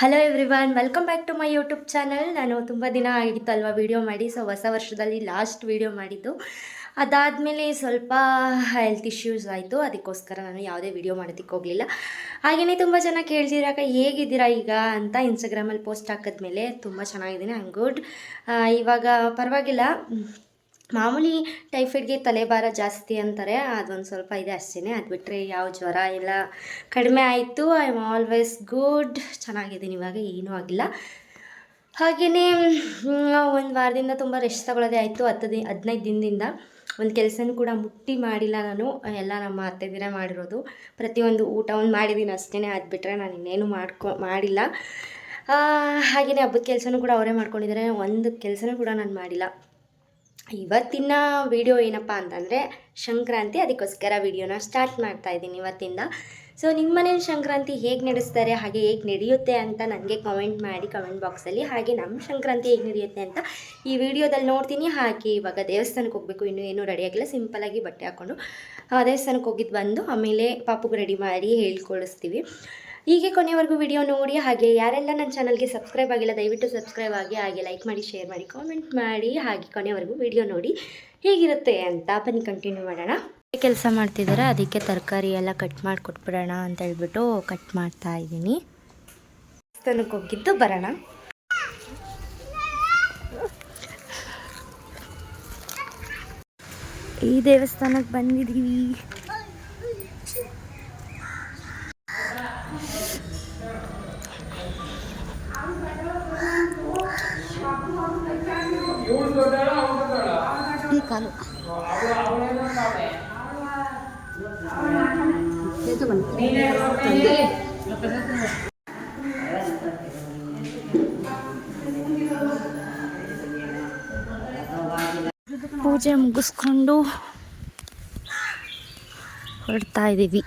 Hello everyone welcome back to my YouTube channel ನಾನು ತುಂಬ ದಿನ ಆಗಿತ್ತು ಅಲ್ವಾ ವೀಡಿಯೋ ಮಾಡಿ ಸೊ ಹೊಸ ವರ್ಷದಲ್ಲಿ ಲಾಸ್ಟ್ ವೀಡಿಯೋ ಮಾಡಿದ್ದು. ಅದಾದಮೇಲೆ ಸ್ವಲ್ಪ ಹೆಲ್ತ್ ಇಶ್ಯೂಸ್ ಆಯಿತು, ಅದಕ್ಕೋಸ್ಕರ ನಾನು ಯಾವುದೇ ವೀಡಿಯೋ ಮಾಡೋದಕ್ಕೆ ಹೋಗಲಿಲ್ಲ. ಹಾಗೆಯೇ ತುಂಬ ಜನ ಕೇಳ್ತಿರಾಕ ಹೇಗಿದ್ದೀರಾ ಈಗ? ಅಂತ ಇನ್ಸ್ಟಾಗ್ರಾಮಲ್ಲಿ ಪೋಸ್ಟ್ ಹಾಕಿದ್ಮೇಲೆ ತುಂಬ ಚೆನ್ನಾಗಿದ್ದೀನಿ ಐಮ್ ಗುಡ್ ಇವಾಗ ಪರವಾಗಿಲ್ಲ. ಮಾಮೂಲಿ ಟೈಫಾಯ್ಡ್ಗೆ ತಲೆಭಾರ ಜಾಸ್ತಿ ಅಂತಾರೆ, ಅದೊಂದು ಸ್ವಲ್ಪ ಇದೆ ಅಷ್ಟೇ ಅದು ಬಿಟ್ಟರೆ ಯಾವ ಜ್ವರ ಎಲ್ಲ ಕಡಿಮೆ ಆಯಿತು ಐ ಆಮ್ ಆಲ್ವೇಸ್ ಗುಡ್ ಚೆನ್ನಾಗಿದ್ದೀನಿ ಇವಾಗ, ಏನೂ ಆಗಿಲ್ಲ. ಹಾಗೆಯೇ ಒಂದು ವಾರದಿಂದ ತುಂಬ ರೆಸ್ಟ್ ತಗೊಳ್ಳೋದೇ ಆಯಿತು. ಹತ್ತು ದಿನ ಹದಿನೈದು ದಿನದಿಂದ. ಒಂದು ಕೆಲಸನೂ ಕೂಡ ಮುಟ್ಟಿ ಮಾಡಿಲ್ಲ ನಾನು. ಎಲ್ಲ ನಮ್ಮ ಅತ್ತೆ ದಿನ ಮಾಡಿರೋದು. ಪ್ರತಿಯೊಂದು ಊಟ ಒಂದು ಮಾಡಿದ್ದೀನಿ ಅಷ್ಟೇ ಅದು ಬಿಟ್ಟರೆ ನಾನು ಇನ್ನೇನು ಮಾಡ್ಕೊ, ಮಾಡಿಲ್ಲ. ಹಾಗೆಯೇ ಹಬ್ಬದ ಕೆಲಸನೂ ಕೂಡ ಅವರೇ ಮಾಡ್ಕೊಂಡಿದ್ದಾರೆ. ಒಂದು ಕೆಲಸನೂ ಕೂಡ ನಾನು ಮಾಡಿಲ್ಲ. ಇವತ್ತಿನ ವಿಡಿಯೋ ಏನಪ್ಪ ಅಂತಂದರೆ ಸಂಕ್ರಾಂತಿ, ಅದಕ್ಕೋಸ್ಕರ ವಿಡಿಯೋನ ಸ್ಟಾರ್ಟ್ ಮಾಡ್ತಾ ಇದ್ದೀನಿ ಇವತ್ತಿಂದ. ಸೊ ನಿಮ್ಮ ಮನೇಲಿ ಸಂಕ್ರಾಂತಿ ಹೇಗೆ ನಡೆಸ್ತಾರೆ, ಹಾಗೆ ಹೇಗೆ ನಡೆಯುತ್ತೆ ಅಂತ ನನಗೆ ಕಮೆಂಟ್ ಮಾಡಿ ಕಮೆಂಟ್ ಬಾಕ್ಸಲ್ಲಿ ಹಾಗೆ ನಮ್ಮ ಸಂಕ್ರಾಂತಿ ಹೇಗೆ ನಡೆಯುತ್ತೆ ಅಂತ ಈ ವಿಡಿಯೋದಲ್ಲಿ ನೋಡ್ತೀನಿ. ಹಾಗೆ ಇವಾಗ ದೇವಸ್ಥಾನಕ್ಕೆ ಹೋಗಬೇಕು. ಇನ್ನೂ ಏನೂ ರೆಡಿಯಾಗಿಲ್ಲ ಸಿಂಪಲಾಗಿ ಬಟ್ಟೆ ಹಾಕ್ಕೊಂಡು ದೇವಸ್ಥಾನಕ್ಕೆ ಹೋಗಿದ್ದು ಬಂದು ಆಮೇಲೆ ಪಾಪುಗೆ ರೆಡಿ ಮಾಡಿ ಹೇಳ್ಕೊಳಿಸ್ತೀವಿ. ಹೀಗೆ ಕೊನೆವರೆಗೂ ವಿಡಿಯೋ ನೋಡಿ ಹಾಗೆ ಯಾರೆಲ್ಲ ನನ್ನ ಚಾನಲ್ಗೆ ಸಬ್ಸ್ಕ್ರೈಬ್ ಆಗಿಲ್ಲ ದಯವಿಟ್ಟು ಸಬ್ಸ್ಕ್ರೈಬ್ ಆಗಿ ಹಾಗೆ ಲೈಕ್ ಮಾಡಿ ಶೇರ್ ಮಾಡಿ ಕಾಮೆಂಟ್ ಮಾಡಿ ಹಾಗೆ ಕೊನೆವರೆಗೂ ವಿಡಿಯೋ ನೋಡಿ ಹೇಗಿರುತ್ತೆ ಅಂತ ಬನ್ನಿ ಕಂಟಿನ್ಯೂ ಮಾಡೋಣ. ಕೆಲಸ ಮಾಡ್ತಿದ್ದಾರೆ ಅದಕ್ಕೆ ತರಕಾರಿ ಎಲ್ಲ ಕಟ್ ಮಾಡಿ ಕೊಟ್ಬಿಡೋಣ ಅಂತ ಹೇಳ್ಬಿಟ್ಟು ಕಟ್ ಮಾಡ್ತಾ ಇದ್ದೀನಿ. ದೇವಸ್ಥಾನಕ್ಕೆ ಹೋಗಿದ್ದು ಬರೋಣ. ಈ ದೇವಸ್ಥಾನಕ್ಕೆ ಬಂದಿದ್ದೀವಿ. ಕಾಲು. ಪೂಜೆ ಮುಗಿಸ್ಕೊಂಡು ಹೊರಡ್ತಾ ಇದ್ದೀವಿ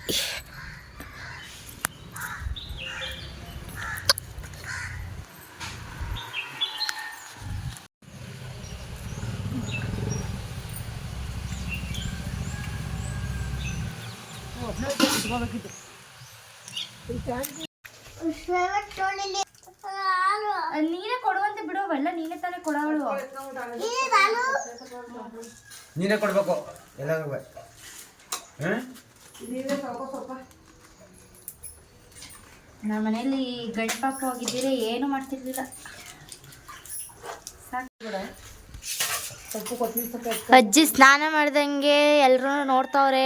ನೀನೇ ಕೊಡುವಂತೆ ಬಿಡು ಅವೆಲ್ಲ ನೀನೇ ತಾನೇ ಕೊಡೋಳು ನೀನೇ ಕೊಡ್ಬೇಕು. ಎಲ್ಲರಿಗೂ ಹಾಂ? ನಮ್ಮ ಮನೇಲಿ ಗಂಡು ಪಾಪ ಹೋಗಿದ್ದೀರಿ ಏನು ಮಾಡ್ತಿರ್ಲಿಲ್ಲ. ಅಜ್ಜಿ ಸ್ನಾನ ಮಾಡ್ದಂಗೆ ಎಲ್ಲರೂ ನೋಡ್ತಾವ್ರೆ.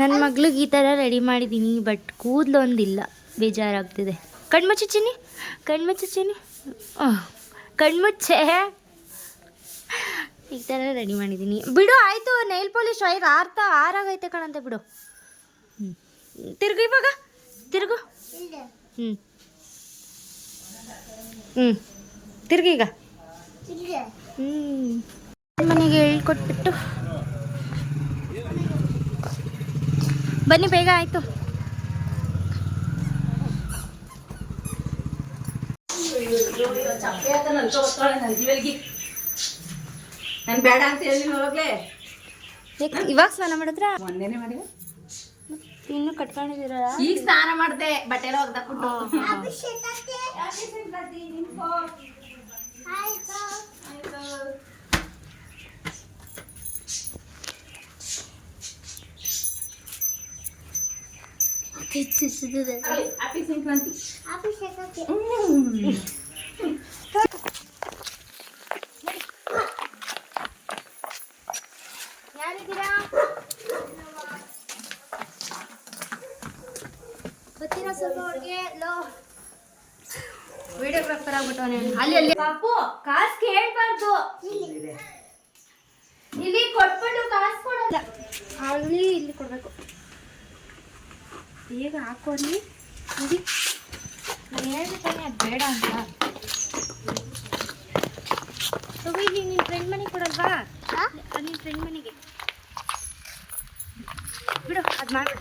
ನನ್ನ ಮಗ್ಳಿಗೆ ಈ ಥರ ರೆಡಿ ಮಾಡಿದ್ದೀನಿ ಬಟ್ ಕೂದಲು ಒಂದಿಲ್ಲ ಬೇಜಾರಾಗ್ತಿದೆ. ಕಣ್ಮುಚ್ಚು ಚಿನ್ನಿ. ಕಣ್ಮುಚ್ಚು ಚಿನ್ನಿ ಆಹ್, ಕಣ್ಮುಚ್ಚೆ? ಈ ಥರ ರೆಡಿ ಮಾಡಿದ್ದೀನಿ. ಬಿಡು ಆಯಿತು ನೈಲ್ ಪಾಲಿಶ್ ಐದು ಆರ್ತಾ ಆರಾಗೈತೆ ಕಣಂತೆ ಬಿಡು. ಹ್ಞೂ ತಿರ್ಗು ಇವಾಗ. ತಿರುಗು. ಹ್ಞೂ ಹ್ಞೂ ತಿರುಗಿ ಈಗ. ಹ್ಞೂ ಮನೆಗೆ ಹೇಳ್ಕೊಟ್ಬಿಟ್ಟು. ಬನ್ನಿ ಬೇಗ ಆಯಿತು. ನಾನು ಬೇಡ ಅಂತ ಹೇಳಿ ಹೋಗ್ಲೆ. ಇವಾಗ ಸ್ನಾನ ಮಾಡಿದ್ರ? ಒಂದೇನೆ ಮಾಡಿದೆ. ಇನ್ನು ಕಟ್ಕೊಂಡಿದ್ದೀರಲ್ಲ ಈಗ ಸ್ನಾನ ಮಾಡ್ದೆ ಬಟ್ಟೆ. ಎಲ್ಲ ಹ್ಯಾಪಿ ಸಂಕ್ರಾಂತಿ ಯಾರಿದ್ದೀರಾ ಗೊತ್ತಿರೋ ಸ್ವಲ್ಪ ಅವ್ರಿಗೆ ಲೋ ವಿಡಿಯೋಗ್ರಾಫರ್ ಆಗ್ಬಿಟ್ಟವನೆ ಅಲ್ಲಿ ಅಲ್ಲಿ ಪಾಪು ಕಾಸು ಕೇಳ್ಬಾರ್ದು ಇಲ್ಲಿ ಕೊಟ್ಬಿಟ್ಟು ಕಾಸು ಕೊಡಲ್ಲ ಅಲ್ಲಿ ಇಲ್ಲಿ ಕೊಡ್ಬೇಕು ಇಡಿ ನೋಡಿ. ನಾನು ಹೇಳ್ಬೇಕಾನೆ ಅದು ಬೇಡ ಅಂತ. ತಗೋ ಇಲ್ಲಿ ನಿನ್ನ ಫ್ರೆಂಡ್ ಮನೆಗೆ ಕೊಡಲ್ವಾ? ನಿನ್ನ ಫ್ರೆಂಡ್ ಮನೆಗೆ. ಬಿಡು ಅದು ಮಾಡ್ಬಿಡು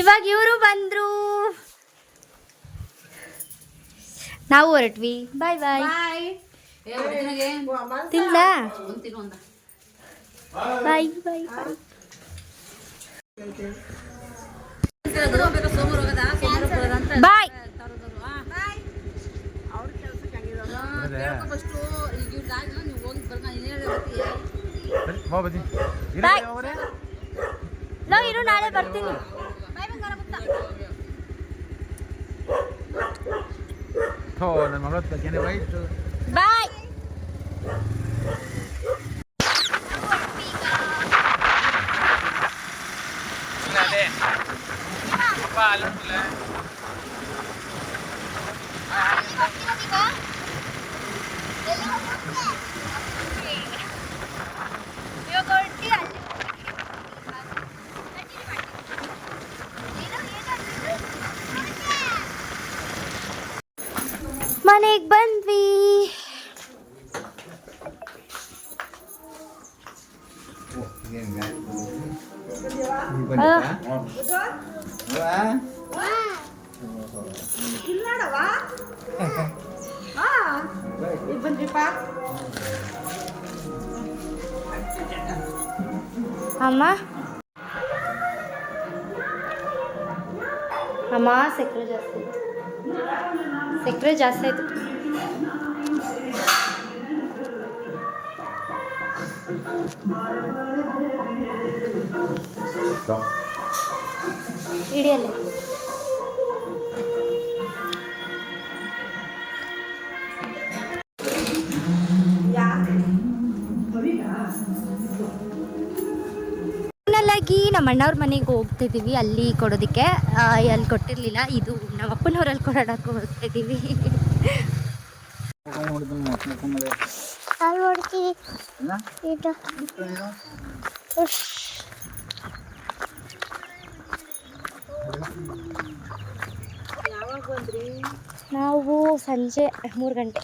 ಇವಾಗ ಇವರು ಬಂದರು. ನಾವು ಹೊರಟ್ವಿ. ಬಾಯ್ ಬಾಯ್ ತಿಂದ ಬಾಯ್ ಬಾಯ್ ಬಾಯ್ ಬಾಯ್. ಬಾ ಬದಿ ಬಾಯ್. ನೋ ಇರು ನಾಳೆ ಬರ್ತೀನಿ. ಥೋ ನನ್ನ ಮಗಳ ತಕ್ಕೇನೆ ವೈಟ್ ಬಾಯ್ ಮನೆಗೆ ಬಂದ್ವಿ ಅಮ್ಮ ಅಮ್ಮ ಸಕ್ಕರೆ ಜಾಸ್ತಿ ಸಕ್ಕರೆ ಜಾಸ್ತಿ ಆಯ್ತು ಇಡಿಯಲ್ಲ ಫೈನಲಾಗಿ ನಮ್ಮ ಅಣ್ಣವ್ರ ಮನೆಗೆ ಹೋಗ್ತಿದ್ದೀವಿ ಅಲ್ಲಿ ಕೊಡೋದಕ್ಕೆ. ಅಲ್ಲಿ ಕೊಟ್ಟಿರಲಿಲ್ಲ ಇದು ನಮ್ಮ ಅಪ್ಪನವ್ರಲ್ಲಿ ಕೊಡೋದಕ್ಕೆ ಹೋಗ್ತಿದ್ದೀವಿ ನಾವು ಸಂಜೆ ಮೂರು ಗಂಟೆ.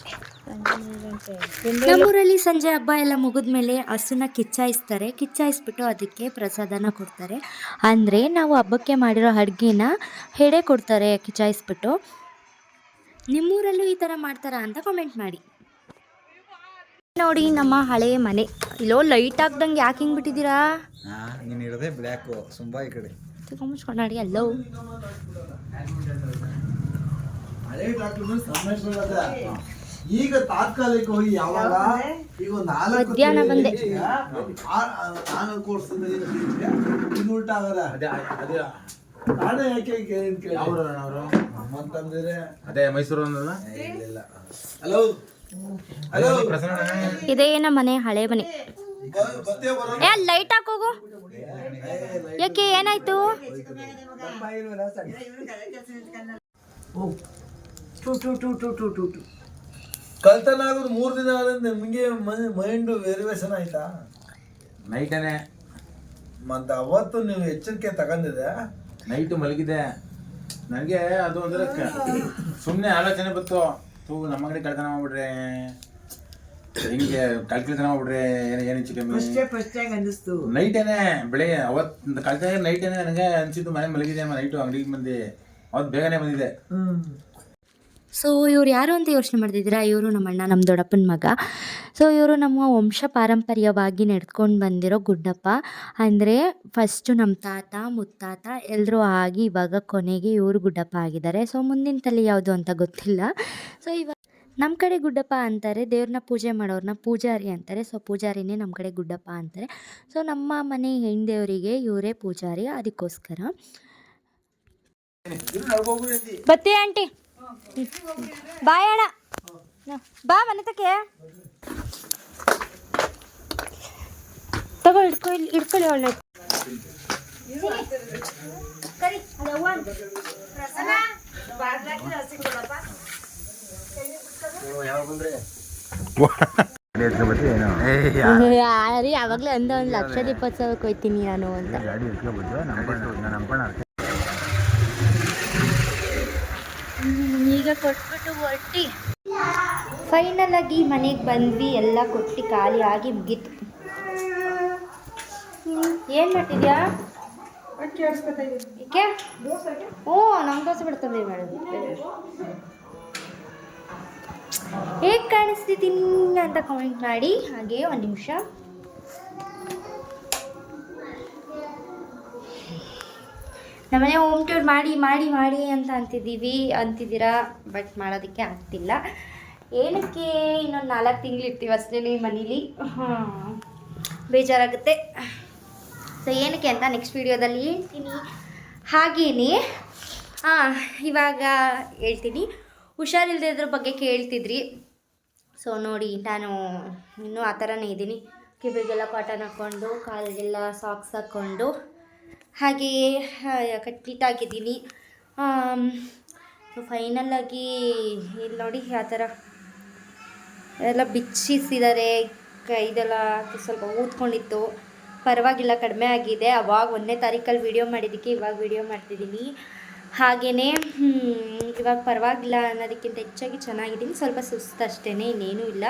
ನಮ್ಮೂರಲ್ಲಿ ಸಂಜೆ ಹಬ್ಬ ಎಲ್ಲ ಮುಗಿದ್ಮೇಲೆ ಹಸುನ ಕಿಚ್ಚಾಯಿಸ್ತಾರೆ. ಕಿಚ್ಚಾಯಿಸ್ಬಿಟ್ಟು ಅದಕ್ಕೆ ಪ್ರಸಾದನ ಕೊಡ್ತಾರೆ. ಅಂದರೆ ನಾವು ಹಬ್ಬಕ್ಕೆ ಮಾಡಿರೋ ಅಡುಗೆನ ಹೆಡೆ ಕೊಡ್ತಾರೆ ಕಿಚ್ಚಾಯಿಸ್ಬಿಟ್ಟು. ನಿಮ್ಮೂರಲ್ಲೂ ಈ ಥರ ಮಾಡ್ತಾರಾ ಅಂತ ಕಾಮೆಂಟ್ ಮಾಡಿ. ನೋಡಿ ನಮ್ಮ ಹಳೆ ಮನೆ. ಇಲ್ಲೋ ಲೈಟ್ ಆಗ್ದಂಗೆ ಯಾಕೆ ಹಿಂಗೆ ಬಿಟ್ಟಿದ್ದೀರಾ? ನೀನು ಇರದೆ ಬ್ಲ್ಯಾಕ್ ಸುಂಬಾ ಈ ಕಡೆ. ಮುಚ್ಕೊಂಡಿ ಎಲ್ಲೋ ಹಳೆ ಡಾಕ್ಟರ್ ಈಗ ತಾತ್ಕಾಲಿಕ ಹೋಗಿ ಯಾವಾಗ? ಈಗ ಒಂದು ನಾಲ್ಕು ಮಧ್ಯಾಹ್ನ ಬಂದೆ. ಕೋರ್ಸ್ ಇದು? ಉಲ್ಟಾ ಆಗದ? ಅದೇ ಅದೇ. ನಾನೇ ಯಾಕೆ ಕೇಳಿ ಕೇಳಿ ಅವರು ಅವರು ಅಂತಂದ್ರೆ ಅದೇ ಮೈಸೂರು ಹಲೋ ಇದೇ ನಮ್ಮ ಮನೆ ಹಳೆ ಮನೆ? ಏ ಲೈಟ್ ಹಾಕೋಗು ಯಾಕೆ ಏನಾಯ್ತು? ಕಳ್ತನ ಆಗೋದು ಮೂರು ದಿನ ಆದ್ರೆ ನಿಮಗೆ ಮೈಂಡ್ ವೇರಿಯೇಷನ್ ಆಯ್ತಾ? ನೈಟನೆ. ಮತ್ತೆ ಅವತ್ತು ನೀವು ಎಚ್ಚರಿಕೆ ತಗೊಂಡಿದೆ ನೈಟ್ ಮಲಗಿದೆ. ನನಗೆ ಅದು ಅಂದ್ರೆ ಸುಮ್ಮನೆ ಆಲೋಚನೆ ಬಂತು. ತೂ ನಮ್ಮ ಅಂಗಡಿ ಕಳ್ತನ ಮಾಡ್ಬಿಟ್ರೆ ಹಿಂಗೆ ಕಳ್ತನ ಮಾಡ್ಬಿಟ್ರೆ ಏನು ಏನು ಹೆಚ್ಚು ಕಮ್ಮಿ? ನೈಟೇನೆ ಬೆಳಿಗ್ಗೆ ಅವತ್ತು ಕಳ್ತನ ನೈಟೇನೆ ನನಗೆ ಅನ್ಸಿದ್ದು ಮನೆ ಮಲಗಿದೆ ನೈಟು ಅಂಗಡಿಗೆ ಬಂದು. ಅವತ್ತು ಬೇಗನೆ ಬಂದಿದೆ ಸೊ ಇವ್ರು ಯಾರು ಅಂತ ಯೋಚನೆ ಮಾಡ್ತಿದ್ದೀರಾ? ಇವರು ನಮ್ಮ ಅಣ್ಣ ನಮ್ಮ ದೊಡ್ಡಪ್ಪನ ಮಗ. ಸೊ ಇವರು ನಮ್ಮ ವಂಶ ಪಾರಂಪರ್ಯವಾಗಿ ನಡ್ಕೊಂಡು ಬಂದಿರೋ ಗುಡ್ಡಪ್ಪ. ಅಂದರೆ ಫಸ್ಟು ನಮ್ಮ ತಾತ ಮುತ್ತಾತ ಎಲ್ಲರೂ ಆಗಿ ಇವಾಗ ಕೊನೆಗೆ ಇವರು ಗುಡ್ಡಪ್ಪ ಆಗಿದ್ದಾರೆ. ಸೊ ಮುಂದಿನ ತಲೆ ಯಾವುದು ಅಂತ ಗೊತ್ತಿಲ್ಲ. ಸೊ ಇವಾಗ ನಮ್ಮ ಕಡೆ ಗುಡ್ಡಪ್ಪ ಅಂತಾರೆ ದೇವ್ರನ್ನ ಪೂಜೆ ಮಾಡೋರನ್ನ ಪೂಜಾರಿ ಅಂತಾರೆ. ಸೊ ಪೂಜಾರಿನೇ ನಮ್ಮ ಕಡೆ ಗುಡ್ಡಪ್ಪ ಅಂತಾರೆ. ಸೊ ನಮ್ಮ ಮನೆ ಹೆಣ್ಣು ದೇವರಿಗೆ ಇವರೇ ಪೂಜಾರಿ ಅದಕ್ಕೋಸ್ಕರ. ಬತ್ತಿ ಆಂಟಿ. ಬಾಯ್ ಅಣ್ಣ. ಬಾ ಮನೆ ತಕ್ಕೆ ತಗೋ ಇಟ್ಕೊಳ್ಳಿ ಇಟ್ಕೊಳ್ಳಿ ಒಳ್ಳೆ ಯಾರು ಯಾವಾಗಲೂ ಅಂದ ಒಂದು ಲಕ್ಷದ ಇಪ್ಪತ್ತು ಸಾವಿರಕ್ಕೆ ಕೊಯ್ತೀನಿ ನಾನು ಅಂತ. ಈಗ ಕೊಟ್ಬಿಟ್ಟು ಹೊರಟಿ. ಫೈನಲ್ ಆಗಿ ಮನೆಗೆ ಬಂದ್ವಿ, ಎಲ್ಲ ಕೊಟ್ಟು ಖಾಲಿ ಆಗಿ ಮುಗೀತು. ಏನು ಮಾಡ್ತಿದ್ಯಾ? ಏಕೆ? ಓ ನಮ್ಮ ದೋಸೆ ಬಿಡ್ತದೆ ಮೇಡಮ್ ಹೇಗೆ ಕಾಣಿಸ್ತಿದ್ದೀನಿ ಅಂತ ಕಮೆಂಟ್ ಮಾಡಿ. ಹಾಗೆ ಒಂದು ನಿಮಿಷ. ನಮ್ಮನೆ ಹೋಮ್ ಟೂರ್ ಮಾಡಿ ಮಾಡಿ ಮಾಡಿ ಅಂತ ಅಂತಿದ್ದೀವಿ. ಅಂತಿದ್ದೀರಾ ಬಟ್ ಮಾಡೋದಕ್ಕೆ ಆಗ್ತಿಲ್ಲ. ಏನಕ್ಕೆ ಇನ್ನೊಂದು ನಾಲ್ಕು ತಿಂಗಳು ಇರ್ತೀವಿ ಅಷ್ಟೇ ಮನೇಲಿ? ಹಾಂ. ಬೇಜಾರಾಗುತ್ತೆ. ಸೊ ಏನಕ್ಕೆ ಅಂತ ನೆಕ್ಸ್ಟ್ ವೀಡಿಯೋದಲ್ಲಿ ಹೇಳ್ತೀನಿ. ಹಾಗೇನೆ ಹಾಂ ಇವಾಗ ಹೇಳ್ತೀನಿ. ಹುಷಾರಿಲ್ದಿದ್ರ ಬಗ್ಗೆ ಕೇಳ್ತಿದ್ರಿ. ಸೊ ನೋಡಿ ನಾನು ಇನ್ನೂ ಆ ಥರನೇ ಇದ್ದೀನಿ. ಕಿವಿಗೆಲ್ಲ ಕಾಟನ್ ಹಾಕ್ಕೊಂಡು ಕಾಲಿಗೆಲ್ಲ ಸಾಕ್ಸ್ ಹಾಕ್ಕೊಂಡು ಹಾಗೆಯೇ ಕಟ್ಲಿಟ್ಟಾಗಿದ್ದೀನಿ ಫೈನಲ್ಲಾಗಿ ಇಲ್ಲಿ ನೋಡಿ ಆ ಥರ ಎಲ್ಲ ಬಿಚ್ಚಿಸಿದ್ದಾರೆ. ಕೈದೆಲ್ಲ ಸ್ವಲ್ಪ ಊದ್ಕೊಂಡಿತ್ತು. ಪರವಾಗಿಲ್ಲ, ಕಡಿಮೆ ಆಗಿದೆ. ಅವಾಗ ಒಂದನೇ ತಾರೀಕಲ್ಲಿ ವೀಡಿಯೋ ಮಾಡಿದ್ದಕ್ಕೆ ಇವಾಗ ವೀಡಿಯೋ ಮಾಡ್ತಿದ್ದೀನಿ. ಹಾಗೆಯೇ ಇವಾಗ ಪರವಾಗಿಲ್ಲ ಅನ್ನೋದಕ್ಕಿಂತ ಹೆಚ್ಚಾಗಿ ಚೆನ್ನಾಗಿದ್ದೀನಿ. ಸ್ವಲ್ಪ ಸುಸ್ತು ಅಷ್ಟೇ ಇನ್ನೇನೂ ಇಲ್ಲ.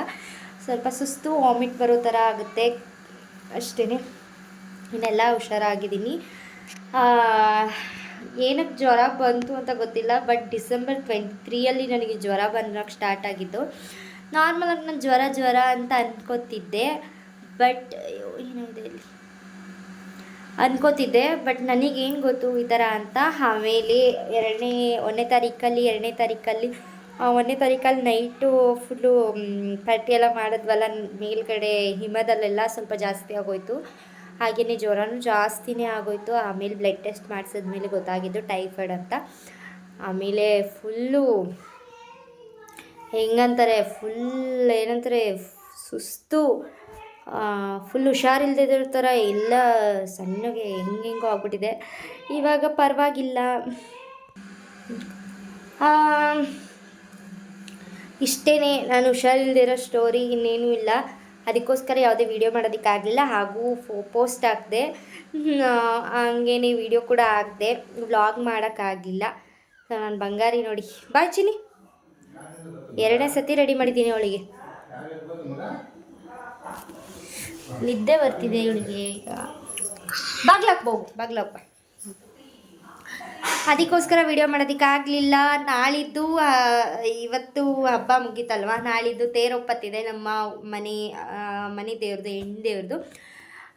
ಸ್ವಲ್ಪ ಸುಸ್ತು ವಾಮಿಟ್ ಬರೋ ಥರ ಆಗುತ್ತೆ. ಅಷ್ಟೇ ಇನ್ನೆಲ್ಲ ಹುಷಾರಾಗಿದ್ದೀನಿ. ಏನಕ್ಕೆ ಜ್ವರ ಬಂತು ಅಂತ ಗೊತ್ತಿಲ್ಲ ಬಟ್ ಡಿಸೆಂಬರ್ ಟ್ವೆಂಟಿ ತ್ರೀಯಲ್ಲಿ ನನಗೆ ಜ್ವರ ಬಂದಾಗ ಸ್ಟಾರ್ಟ್ ಆಗಿದ್ದು. ನಾರ್ಮಲಾಗಿ ನಾನು ಜ್ವರ ಜ್ವರ ಅಂತ ಅಂದ್ಕೋತಿದ್ದೆ ಬಟ್ ಏನಿದೆ ಇಲ್ಲಿ? ಅನ್ಕೋತಿದ್ದೆ ಬಟ್ ನನಗೇನು ಗೊತ್ತು ಈ ಥರ ಅಂತ, ಆಮೇಲೆ ಎರಡನೇ, ಒಂದನೇ ತಾರೀಕಲ್ಲಿ, ಎರಡನೇ ತಾರೀಕಲ್ಲಿ ಒಂದನೇ ತಾರೀಕಲ್ಲಿ ನೈಟು ಫುಲ್ಲು ಪಟ್ಟಿ ಎಲ್ಲ ಮಾಡಿದ್ವಲ್ಲ ಮೇಲ್ಗಡೆ, ಹಿಮದಲ್ಲೆಲ್ಲ ಸ್ವಲ್ಪ ಜಾಸ್ತಿ ಆಗೋಯ್ತು. ಹಾಗೆಯೇ ಜ್ವರನೂ ಜಾಸ್ತಿನೇ ಆಗೋಯ್ತು. ಆಮೇಲೆ ಬ್ಲಡ್ ಟೆಸ್ಟ್ ಮಾಡಿಸಿದ್ಮೇಲೆ ಗೊತ್ತಾಗಿದ್ದು ಟೈಫಾಯ್ಡ್ ಅಂತ. ಆಮೇಲೆ ಫುಲ್ಲು ಹೆಂಗಂತಾರೆ ಫುಲ್ ಏನಂತಾರೆ, ಸುಸ್ತು ಫುಲ್ ಹುಷಾರಿಲ್ದಿರೋ ಥರ ಎಲ್ಲ ಸಣ್ಣಗೆ ಹೆಂಗೆಂಗೋ ಆಗ್ಬಿಟ್ಟಿದೆ. ಇವಾಗ ಪರವಾಗಿಲ್ಲ. ಇಷ್ಟೇ ನಾನು ಹುಷಾರಿಲ್ದಿರೋ ಸ್ಟೋರಿ ಇನ್ನೇನೂ ಇಲ್ಲ. ಅದಕ್ಕೋಸ್ಕರ ಯಾವುದೇ ವೀಡಿಯೋ ಮಾಡೋದಕ್ಕಾಗಲಿಲ್ಲ. ಹಾಗೂ ಫೋ ಪೋಸ್ಟ್ ಹಾಕಿದೆ. ಹಂಗೇನೆ ವೀಡಿಯೋ ಕೂಡ ಹಾಕಿದೆ. ವ್ಲಾಗ್ ಮಾಡೋಕ್ಕಾಗಲಿಲ್ಲ. ಸೊ ನಾನು ಬಂಗಾರಿ ನೋಡಿ. ಬಾಯ್ ಚಿನಿ ಎರಡನೇ ಸತಿ ರೆಡಿ ಮಾಡಿದ್ದೀನಿ ಅವಳಿಗೆ. ನಿದ್ದೆ ಬರ್ತಿದೆ ಇವಳಿಗೆ ಈಗ. ಬಾಗ್ಲಾಕ್ಬೋದು ಬಾಗ್ಲಾಕ ಅದಕ್ಕೋಸ್ಕರ ವಿಡಿಯೋ ಮಾಡೋದಕ್ಕಾಗಲಿಲ್ಲ ನಾಳಿದ್ದು ಇವತ್ತು ಹಬ್ಬ ಮುಗೀತಲ್ವ? ನಾಳಿದ್ದು ತೇರೊಪ್ಪತ್ತಿದೆ ನಮ್ಮ ಮನೆ ಮನೆ ದೇವ್ರದ್ದು ಹೆಣ್ಣು ದೇವ್ರದ್ದು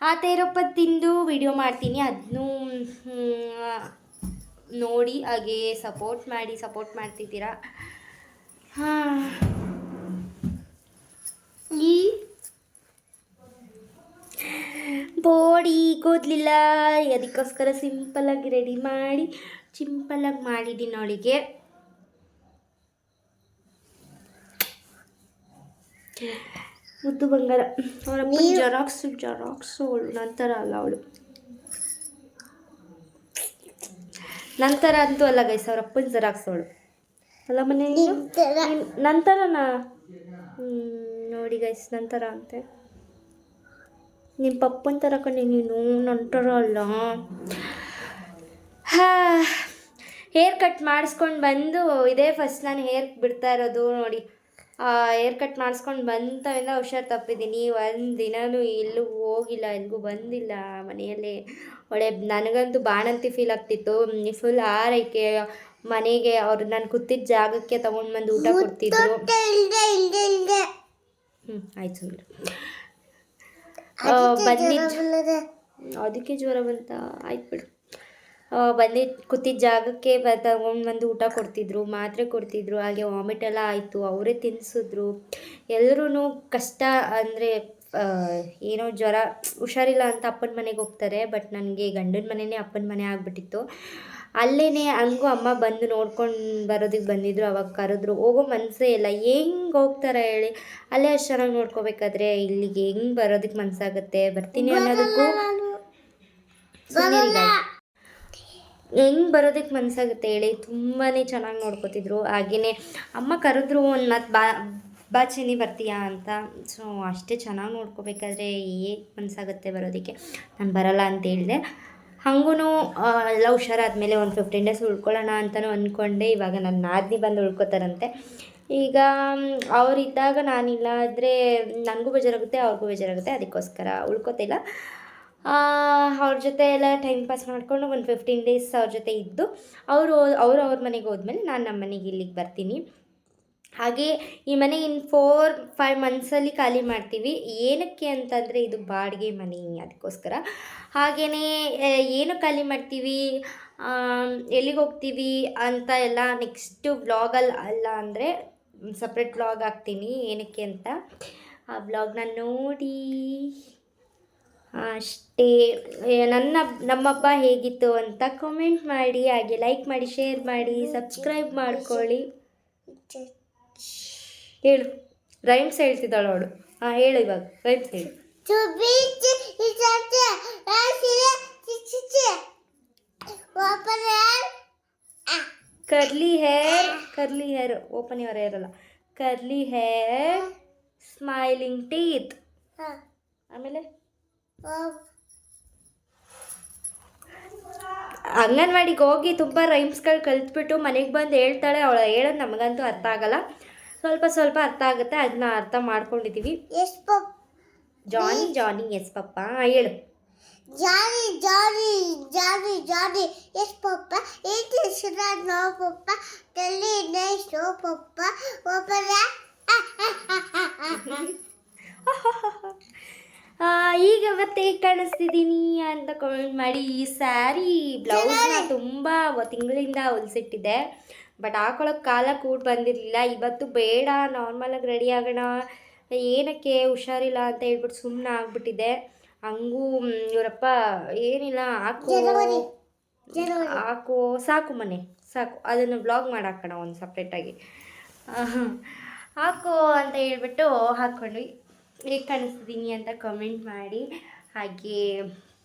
ಆ ತೇರೊಪ್ಪತ್ತಿಂದು ವಿಡಿಯೋ ಮಾಡ್ತೀನಿ. ಅದನ್ನೂ ನೋಡಿ, ಹಾಗೆ ಸಪೋರ್ಟ್ ಮಾಡಿ ಸಪೋರ್ಟ್ ಮಾಡ್ತಿದ್ದೀರಾ? ಹಾಂ. ಈ ಬೋಡಿ ಕೂದಲಿಲ್ಲ. ಅದಕ್ಕೋಸ್ಕರ ಆಗಿ ರೆಡಿ ಮಾಡಿ. ಸಿಂಪಲ್ಲಾಗಿ ಮಾಡಿದ್ದೀನಿ ಅವಳಿಗೆ. ಮುದ್ದು ಬಂಗಾರ. ಅವರಪ್ಪ ಜೆರಾಕ್ಸು ಜೆರಾಕ್ಸ್ ಅವಳು ನಂತರ ಅಲ್ಲ ಅವಳು. ನಂತರ ಅಂತೂ ಅಲ್ಲ ಗೈಸ್ ಅವ್ರ ಅಪ್ಪನ ಜೆರಾಕ್ಸ್ ಅವಳು. ಅಲ್ಲ ಮನೆ ನಂತರನಾ? ಹ್ಮ್, ನೋಡಿ ಗೈಸ್ ನಂತರ ಅಂತೆ. ನಿಮ್ಮ ಪಪ್ಪನ ಥರ ಕಣೆ ನೀನು ನಂತರ ಅಲ್ಲ. ಹೇರ್ ಕಟ್ ಮಾಡಿಸ್ಕೊಂಡು ಬಂದು ಇದೇ ಫಸ್ಟ್ ನಾನು ಹೇರ್ ಬಿಡ್ತಾ ಇರೋದು ನೋಡಿ. ಹೇರ್ ಕಟ್ ಮಾಡಿಸ್ಕೊಂಡು ಬಂತವಿಂದ ಹುಷಾರು ತಪ್ಪಿದ್ದೀನಿ. ಒಂದು ದಿನವೂ ಎಲ್ಲೂ ಹೋಗಿಲ್ಲ ಎಲ್ಲಿಗೂ ಬಂದಿಲ್ಲ ಮನೆಯಲ್ಲೇ. ಒಳ್ಳೆ ನನಗಂತೂ ಬಾಣಂತಿ ಫೀಲ್ ಆಗ್ತಿತ್ತು. ಫುಲ್ ಆರೈಕೆ ಮನೆಗೆ ಅವ್ರು ನಾನು ಕೂತಿದ್ದ ಜಾಗಕ್ಕೆ ತೊಗೊಂಡು ಬಂದು ಊಟ ಕೊಡ್ತಿದ್ರು. ಹ್ಞೂ ಆಯ್ತು ಸುಮ್ಮನೆ ಬಂದಿದ್ದು ಅದಕ್ಕೆ ಜ್ವರ ಬಂತ ಆಯ್ತು ಬಿಡು. ಬಂದಿದ್ದು ಕೂತಿದ್ದ ಜಾಗಕ್ಕೆ ತಗೊಂಡು ಬಂದು ಊಟ ಕೊಡ್ತಿದ್ರು ಮಾತ್ರೆ ಕೊಡ್ತಿದ್ರು ಹಾಗೆ ವಾಮಿಟ್ ಎಲ್ಲ ಆಯಿತು ಅವರೇ ತಿನ್ನಿಸಿದ್ರು ಎಲ್ಲರೂ ಕಷ್ಟ ಅಂದರೆ ಏನೋ ಜ್ವರ ಹುಷಾರಿಲ್ಲ ಅಂತ ಅಪ್ಪನ ಮನೆಗೆ ಹೋಗ್ತಾರೆ ಬಟ್ ನನಗೆ ಗಂಡನ ಮನೆಯೇ ಅಪ್ಪನ ಮನೆ ಆಗಿಬಿಟ್ಟಿತ್ತು. ಅಲ್ಲೇ ಹಂಗೂ ಅಮ್ಮ ಬಂದು ನೋಡ್ಕೊಂಡು ಬರೋದಕ್ಕೆ ಬಂದಿದ್ರು ಅವಾಗ ಕರೆದ್ರು ಹೋಗೋ ಮನಸ್ಸೇ ಇಲ್ಲ ಹೆಂಗೆ ಹೋಗ್ತಾರೆ ಹೇಳಿ. ಅಲ್ಲೇ ಅಷ್ಟು ಚೆನ್ನಾಗಿ ನೋಡ್ಕೋಬೇಕಾದ್ರೆ ಇಲ್ಲಿಗೆ ಹೆಂಗೆ ಬರೋದಕ್ಕೆ ಮನಸ್ಸಾಗುತ್ತೆ ಬರ್ತೀನಿ ಅನ್ನೋದಕ್ಕೂ ಹೆಂಗೆ ಬರೋದಕ್ಕೆ ಮನಸ್ಸಾಗುತ್ತೆ ಹೇಳಿ ತುಂಬಾ ಚೆನ್ನಾಗಿ ನೋಡ್ಕೋತಿದ್ರು. ಹಾಗೆಯೇ ಅಮ್ಮ ಕರೆದ್ರು ಒಂದು ಮತ್ತು ಬಾ ಬಾ ಚಿನಿ ಬರ್ತೀಯಾ ಅಂತ. ಸೊ ಅಷ್ಟೇ ಚೆನ್ನಾಗಿ ನೋಡ್ಕೋಬೇಕಾದ್ರೆ ಹೇಗೆ ಮನಸ್ಸಾಗುತ್ತೆ ಬರೋದಕ್ಕೆ. ನಾನು ಬರಲ್ಲ ಅಂತ ಹೇಳಿದೆ. ಹಾಗೂ ಎಲ್ಲ ಹುಷಾರಾದ್ಮೇಲೆ ಒಂದು ಫಿಫ್ಟೀನ್ ಡೇಸ್ ಉಳ್ಕೊಳ್ಳೋಣ ಅಂತಲೂ ಅಂದ್ಕೊಂಡೆ ಇವಾಗ ನನ್ನ ನಾದಿನಿ ಬಂದು ಉಳ್ಕೋತಾರಂತೆ. ಈಗ ಅವರಿದ್ದಾಗ ನಾನಿಲ್ಲ ಆದರೆ ನನಗೂ ಬೇಜಾರಾಗುತ್ತೆ, ಅವ್ರಿಗೂ ಬೇಜಾರಾಗುತ್ತೆ. ಅದಕ್ಕೋಸ್ಕರ ಉಳ್ಕೋತಿಲ್ಲ. ಅವ್ರ ಜೊತೆ ಎಲ್ಲ ಟೈಮ್ ಪಾಸ್ ಮಾಡಿಕೊಂಡು ಒಂದು ಫಿಫ್ಟೀನ್ ಡೇಸ್ ಅವ್ರ ಜೊತೆ ಇದ್ದು, ಅವರು ಅವರು ಅವ್ರ ಮನೆಗೆ ಹೋದ್ಮೇಲೆ ನಾನು ನಮ್ಮ ಮನೆಗೆ ಇಲ್ಲಿಗೆ ಬರ್ತೀನಿ. ಹಾಗೆ ಈ ಮನೆ ಇನ್ನು ಫೋರ್ ಫೈವ್ ಮಂತ್ಸಲ್ಲಿ ಖಾಲಿ ಮಾಡ್ತೀವಿ. ಏನಕ್ಕೆ ಅಂತಂದರೆ ಇದು ಬಾಡಿಗೆ ಮನೆ ಅದಕ್ಕೋಸ್ಕರ ಹಾಗೆಯೇ ಏನು ಖಾಲಿ ಮಾಡ್ತೀವಿ? ಎಲ್ಲಿಗೆ ಹೋಗ್ತೀವಿ ಅಂತ ಎಲ್ಲ ನೆಕ್ಸ್ಟು ವ್ಲಾಗಲ್ಲಿ ಅಲ್ಲ ಅಂದರೆ ಸಪ್ರೇಟ್ ವ್ಲಾಗ್ ಹಾಕ್ತೀನಿ. ಏನಕ್ಕೆ ಅಂತ ಆ ವ್ಲಾಗ್ನ ನೋಡಿ. ಅಷ್ಟೇ ನನ್ನ ನಮ್ಮಬ್ಬ ಹೇಗಿತ್ತು ಅಂತ ಕಮೆಂಟ್ ಮಾಡಿ ಹಾಗೆ ಲೈಕ್ ಮಾಡಿ ಶೇರ್ ಮಾಡಿ ಸಬ್ಸ್ಕ್ರೈಬ್ ಮಾಡ್ಕೊಳ್ಳಿ. ಹೇಳು ರೈಮ್ಸ್ ಹೇಳ್ತಿದ್ದಾಳು ಅವಳು. ಹಾಂ ಹೇಳು ಇವಾಗ ರೈಮ್ಸ್ ಹೇಳು. Curly hair curly hair open ಇವರ ಇರಲ್ಲ ಕರ್ಲಿ ಹೇರ್ ಸ್ಮೈಲಿಂಗ್ ಟೀತ್ ಆಮೇಲೆ? ಅಂಗನವಾಡಿಗೆ ಹೋಗಿ ತುಂಬ ರೈಮ್ಸ್ಗಳು ಕಲ್ತ್ಬಿಟ್ಟು ಮನೆಗೆ ಬಂದು ಹೇಳ್ತಾಳೆ. ಅವಳು ಹೇಳೋದು ನಮಗಂತೂ ಅರ್ಥ ಆಗಲ್ಲ. ಸ್ವಲ್ಪ ಸ್ವಲ್ಪ ಅರ್ಥ ಆಗುತ್ತೆ. ಅದನ್ನ ಅರ್ಥ ಮಾಡ್ಕೊಂಡಿದ್ದೀವಿ ಜಾನಿ ಜಾನಿ ಎಸ್ ಪಪ್ಪ. ಹೇಳು. Johnny Johnny Johnny Johnny yes papa. ಏಕೆ is no papa. Papa. Tell papa. nice, ಈಗ ಮತ್ತೆ ಹೇಗೆ ಕಾಣಿಸ್ತಿದ್ದೀನಿ ಅಂತ ಕಮೆಂಟ್ ಮಾಡಿ. ಈ ಸ್ಯಾರಿ ಬ್ಲೌಸ್ನ ತುಂಬ ತಿಂಗಳಿಂದ ಹೊಲ್ಸಿಟ್ಟಿದೆ ಬಟ್ ಹಾಕೊಳ್ಳೋಕೆ ಕಾಲ ಕೂಡ ಬಂದಿರಲಿಲ್ಲ. ಇವತ್ತು ಬೇಡ ನಾರ್ಮಲಾಗಿ ರೆಡಿ ಆಗೋಣ. ಏನಕ್ಕೆ ಹುಷಾರಿಲ್ಲ ಅಂತ ಹೇಳ್ಬಿಟ್ಟು ಸುಮ್ಮನೆ ಆಗ್ಬಿಟ್ಟಿದೆ ಹಂಗೂ ಇವರಪ್ಪ ಏನಿಲ್ಲ ಹಾಕು. ಹಾಕು. ಸಾಕು ಮನೆ ಸಾಕು. ಅದನ್ನು ಬ್ಲಾಗ್ ಮಾಡಿ ಹಾಕೋಣ ಒಂದು ಸಪ್ರೇಟಾಗಿ ಹಾಕೋ ಅಂತ ಹೇಳ್ಬಿಟ್ಟು ಹಾಕ್ಕೊಂಡ್ವಿ ಹೇಗೆ ಕಾಣಿಸ್ತಿದ್ದೀನಿ ಅಂತ ಕಮೆಂಟ್ ಮಾಡಿ ಹಾಗೆ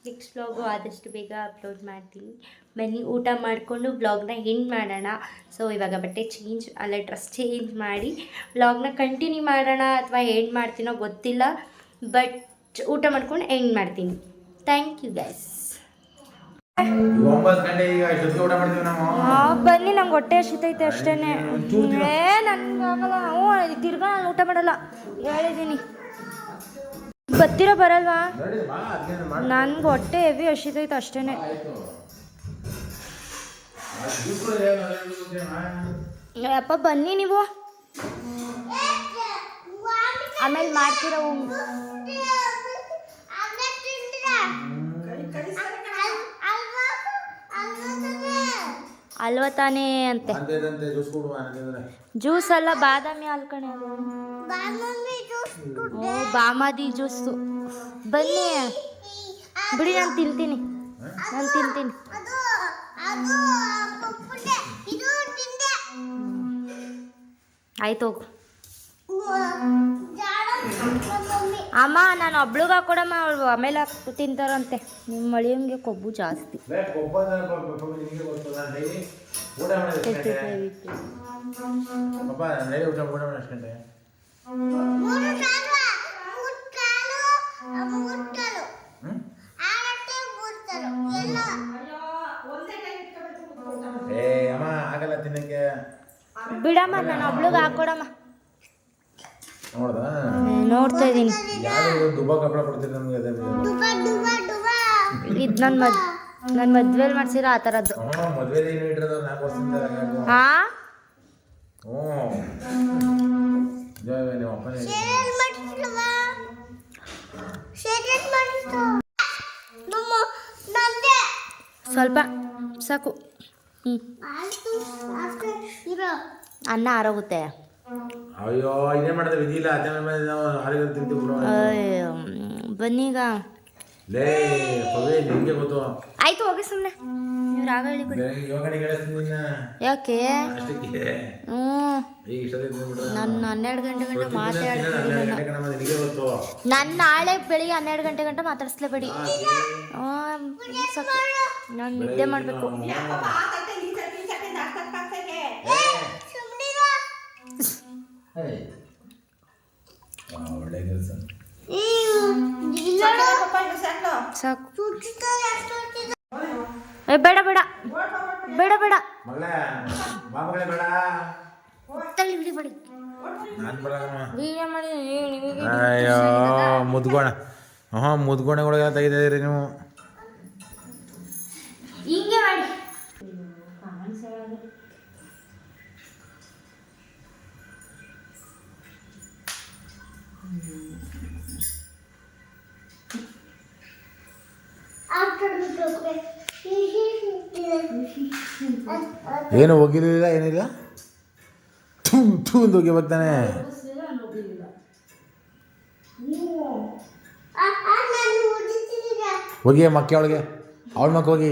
ನೆಕ್ಸ್ಟ್ ಬ್ಲಾಗು ಆದಷ್ಟು ಬೇಗ ಅಪ್ಲೋಡ್ ಮಾಡ್ತೀನಿ ಬನ್ನಿ ಊಟ ಮಾಡಿಕೊಂಡು ಬ್ಲಾಗ್ನ ಎಂಡ್ ಮಾಡೋಣ ಸೊ ಇವಾಗ ಬಟ್ಟೆ ಚೇಂಜ್ ಅಲ್ಲ ಡ್ರೆಸ್ ಚೇಂಜ್ ಮಾಡಿ ಬ್ಲಾಗ್ನ ಕಂಟಿನ್ಯೂ ಮಾಡೋಣ ಅಥವಾ ಎಂಡ್ ಮಾಡ್ತೀನೋ ಗೊತ್ತಿಲ್ಲ ಬಟ್ ಊಟ ಮಾಡ್ಕೊಂಡು ಎಂಡ್ ಮಾಡ್ತೀನಿ ಥ್ಯಾಂಕ್ ಯು ಗೈಸ್ ಬನ್ನಿ ನಂಗೆ ಹೊಟ್ಟೆ ಹಸಿತೈತೆ ಅಷ್ಟೇ ಏ ನನ್ಗೆ ಆಗಲ್ಲ ಹ್ಞೂ ತಿರ್ಗಾ ನಾನು ಊಟ ಮಾಡಲ್ಲ ಹೇಳಿದ್ದೀನಿ ಬರ್ತೀರಾ ಬರಲ್ವಾ. ನನ್ಗೆ ಹೊಟ್ಟೆ ಹೆವಿ ಹಸಿತೈತೆ ಅಷ್ಟೇನೆ. ಅಪ್ಪ ಬನ್ನಿ ನೀವು. ಆಮೇಲೆ ಮಾಡ್ತೀರಾ ಅಲ್ವಾ ತಾನೇ ಅಂತೆ ಜ್ಯೂಸ್ ಅಲ್ಲ ಬಾದಾಮಿ ಹಾಲು ಕಣೆ. ಓ ಬಾಮಾದಿ ಜ್ಯೂಸು ಬನ್ನಿ. ಬಿಡಿ ನಾನು ತಿಂತೀನಿ. ನಾನು ತಿಂತೀನಿ. ಅದು ಅದು ಪಪ್ಪುದೆ ಇದು ತಿಂದೆ. ಆಯ್ತು ಹೋಗು. ಅಮ್ಮ ನಾನು ಒಬ್ಳಿಗೆ ಹಾಕೊಡಮ್ಮ ಅವಳು ಆಮೇಲೆ ಹಾಕಿ ತಿಂತಾರಂತೆ. ನಿಮ್ಮ ಮಳಿಯಂಗೆ ಕೊಬ್ಬು ಜಾಸ್ತಿ. ಬಿಡಮ್ಮ ನಾನು ಒಬ್ಳಿಗೆ ಹಾಕೊಡಮ್ಮ. ನೋಡ್ದ? ನೋಡ್ತಾ ಇದ್ದೀನಿ. ಯಾರು ಕೊಡ್ತೀರಿ ನಮ್ಗೆ ಅದೇ ಇದು ನನ್ನ ಮದ್ ನನ್ನ ಮದ್ವೆಲಿ ಮಾಡ್ಸಿರೋ ಆ ಥರದ್ದು ಏನು ಇಟ್ಟಿರೋದು ನಾಲ್ಕು ವರ್ಷದಿಂದ. ಹಾ ಹ್ಞೂ ನಿಮ್ಮ ಅಪ್ಪನೇ ಸ್ವಲ್ಪ ಸಾಕು. ಹ್ಞೂ ಅನ್ನ ಆರೋಗುತ್ತೆ. ಅಯ್ಯೋ ಇದೇ ಮಾಡೋದು ವಿಧಿ ಇಲ್ಲ. ಮೇಲೆ ನಾವು ಹಾಲಿಗೆ ತಿಂತೀವಿ ಬಿಡು ಬನ್ನೀಗ. ಲೇ ಪವೆ ನಿಮಗೆ ಗೊತ್ತು. ಆಯ್ತು ಹೋಗಿ ಸುಮ್ಮನೆ ನೀವು ಹೇಳಿ ಬಿಡಿ. ಯೋಗನಿಗೆ ಹೇಳ್ತೀನಿ ನಿನ್ನ. ಯಾಕೆ? ಅಷ್ಟಕ್ಕೆ. ಹ್ಞೂ. ಈಗ ಇಷ್ಟೊತ್ತಿಗೆ ನನ್ನ ಹನ್ನೆರಡು ಗಂಟೆ ಗಂಟೆ ಮಾತಾಡ್ತೀನಿ ಹನ್ನೆರಡು ಗಂಟೆ ಕಣಮ್ಮ, ನಿನಗೆ ಗೊತ್ತು. ನಾನು ನಾಳೆ ಬೆಳಿಗ್ಗೆ ಹನ್ನೆರಡು ಗಂಟೆ ಗಂಟೆ ಮಾತಾಡಿಸ್ಲೇಬೇಡಿ. ನಾನು ನಿದ್ದೆ ಮಾಡಬೇಕು. ಒಳ್ಳೆ ಕೆಲಸ. ಸಾಕು ಬೇಡ ಬೇಡ. ಬೇಡ ಬೇಡ. ಮಗಳೇ ಬಾ ಮಗಳೇ ಬೇಡ. ತಳ್ಳಿ ಬಿಡಿ ಬಿಡಿ. ನಾನು ಬರಲ್ಲಮ್ಮ ವೀಡಿಯೋ ಮಾಡಿ ನಿಮಗೆ ಅಯ್ಯೋ ಮುದ್ಗೋಣ. ಹಾಂ ಮುದ್ಗೋಣೆಗಳಿಗೆ ತೆಗಿದ್ದೀರಿ ನೀವು. ಹಿಂಗೆ ಮಾಡಿ. ಏನು ಹೋಗಿರಲಿಲ್ಲ ಏನಿಲ್ಲ? ಥೂ ಥೂ ಅಂತ ಹೋಗಿ ಬರ್ತಾನೆ. ಹೋಗಿ ಮಕ್ಕೆ ಅವಳಿಗೆ ಅವಳ ಮಕ್ಕ ಹೋಗಿ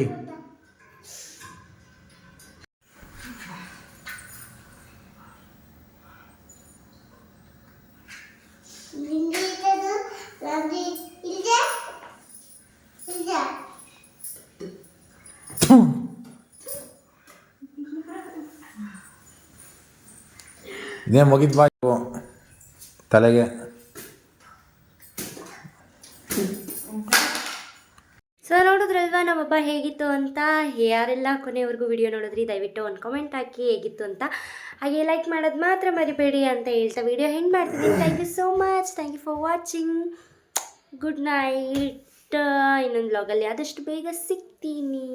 ಇದೇ ಮುಗಿದ್ವಾ ಇವು. ತಲೆಗೆ. ಸೊ ನೋಡಿದ್ರಲ್ವಾ ನಮ್ಮಬ್ಬ ಹೇಗಿತ್ತು ಅಂತ? ಯಾರೆಲ್ಲ ಕೊನೆವರೆಗೂ ವಿಡಿಯೋ ನೋಡಿದ್ರಿ, ದಯವಿಟ್ಟು ಒಂದು ಕಾಮೆಂಟ್ ಹಾಕಿ ಹೇಗಿತ್ತು ಅಂತ. ಹಾಗೆ ಲೈಕ್ ಮಾಡೋದು ಮಾತ್ರ ಮರಿಬೇಡಿ ಅಂತ ಹೇಳ್ತಾ ವಿಡಿಯೋ ಹೆಂಗೆ ಮಾಡ್ತೀನಿ thank you so much thank you for watching good night ಇನ್ನೊಂದು ಬ್ಲಾಗಲ್ಲಿ ಆದಷ್ಟು ಬೇಗ ಸಿಗ್ತೀನಿ.